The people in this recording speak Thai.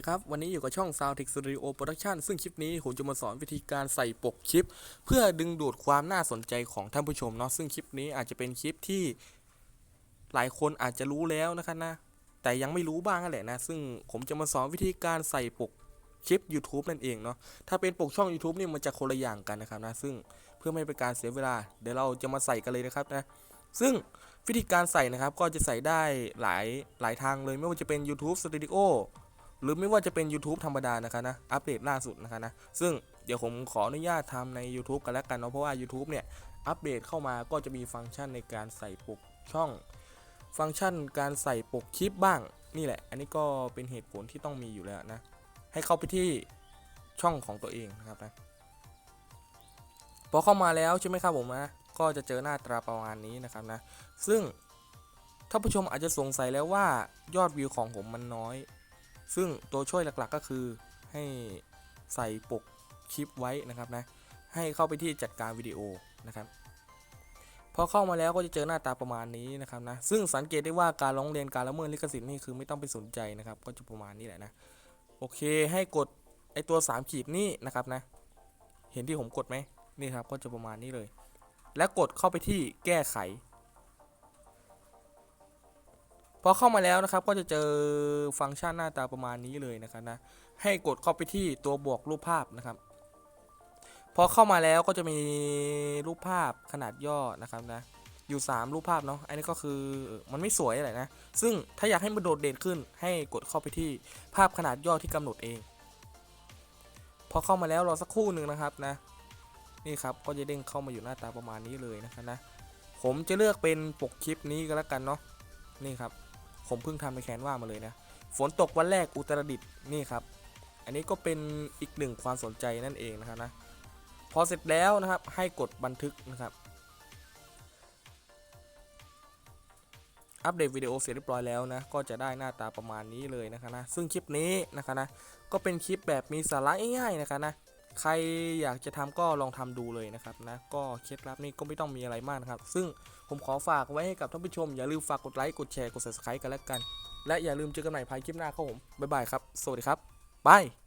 วัสดีครับ วันนี้อยู่กับช่อง Sound Tech Studio Production ซึ่งคลิปนี้ผมจะมาสอนวิธีการใส่ปกคลิป เพื่อดึงดูดความน่าสนใจของท่านผู้ชมเนาะซึ่งคลิปนี้อาจจะเป็นคลิปที่หลายคนอาจจะรู้แล้วนะครับนะ แต่ยังไม่รู้บ้างนั่นแหละนะ ซึ่งผมจะมาสอนวิธีการใส่ปกคลิป YouTube นั่นเองเนาะถ้าเป็นปกช่อง YouTube นี่มันจะคนละอย่างกันนะครับนะซึ่งเพื่อไม่เป็นการเสียเวลา เดี๋ยวเราจะมาใส่กันเลยนะครับนะซึ่งวิธีการใส่นะครับก็จะใส่ได้หลายหลายทางเลยไม่ว่าจะเป็น YouTube Studio หรือไม่ว่าจะเป็น YouTube ธรรมดานะครับนะ อัปเดตล่าสุดนะครับนะ ซึ่งเดี๋ยวผมขออนุญาตทำใน YouTube กันแล้วกันเนาะ เพราะว่า YouTube เนี่ย อัปเดตเข้ามาก็จะมีฟังก์ชันในการใส่ปกช่อง ฟังก์ชันการใส่ปกคลิปบ้าง นี่แหละ อันนี้ก็เป็นเหตุผลที่ต้องมีอยู่แล้วนะ ให้เข้าไปที่ช่องของตัวเองนะครับนะ พอเข้ามาแล้วใช่ไหมครับผมนะ ก็จะเจอหน้าตราประมาณนี้นะครับนะ ซึ่งท่านผู้ชมอาจจะสงสัยแล้วว่ายอดวิวของผมมันน้อย ซึ่งตัวช่วยหลักๆก็คือให้ใส่ปกคลิปไว้นะครับนะ ให้เข้าไปที่จัดการวิดีโอนะครับ พอเข้ามาแล้วก็จะเจอหน้าตาประมาณนี้นะครับนะ ซึ่งสังเกตได้ว่าการร้องเรียนการละเมิดลิขสิทธิ์นี่คือไม่ต้องไปสนใจนะครับ ก็จะประมาณนี้แหละนะ โอเค ให้กดไอตัว 3 ขีดนี่นะครับนะ เห็นที่ผมกดไหมนี่ครับ ก็จะประมาณนี้เลย แล้วกดเข้าไปที่แก้ไข พอเข้ามาแล้วนะครับก็จะเจอฟังก์ชันหน้าตาประมาณนี้เลยนะครับนะให้กดเข้าไปที่ตัวบวกรูปภาพนะครับ พอเข้ามาแล้วก็จะมีรูปภาพขนาดย่อนะครับนะอยู่ 3 รูปภาพเนาะอันนี้ก็คือมันไม่สวยอะไรนะ ซึ่งถ้าอยากให้มันโดดเด่นขึ้น ให้กดเข้าไปที่ภาพขนาดย่อที่กำหนดเอง พอเข้ามาแล้วรอสักครู่หนึ่งนะครับนะ นี่ครับก็จะเด้งเข้ามาอยู่หน้าตาประมาณนี้เลยนะครับนะ ผมจะเลือกเป็นปกคลิปนี้ก็แล้วกันเนาะนี่ครับ ผมเพิ่งทำในแคนว่ามาเลยนะ ฝนตกวันแรกอุตรดิตถ์นี่ครับ อันนี้ก็เป็นอีกหนึ่งความสนใจนั่นเองนะครับนะ พอเสร็จแล้วนะครับให้กดบันทึกนะครับ อัปเดตวิดีโอเสร็จเรียบร้อยแล้วนะ ก็จะได้หน้าตาประมาณนี้เลยนะคะนะ ซึ่งคลิปนี้นะคะนะ ก็เป็นคลิปแบบมีสาระง่ายๆนะคะนะ ใครอยากจะทำก็ลองทำดูเลยนะครับนะก็เคล็ดลับนี้ก็ไม่ต้องมีอะไรมากนะครับ ซึ่งผมขอฝากไว้ให้กับท่านผู้ชม อย่าลืมฝากกดไลค์กดแชร์กด subscribe กันแล้วกัน และอย่าลืมเจอกันใหม่ภายคลิปหน้าครับผมบ๊ายบายครับ สวัสดีครับบาย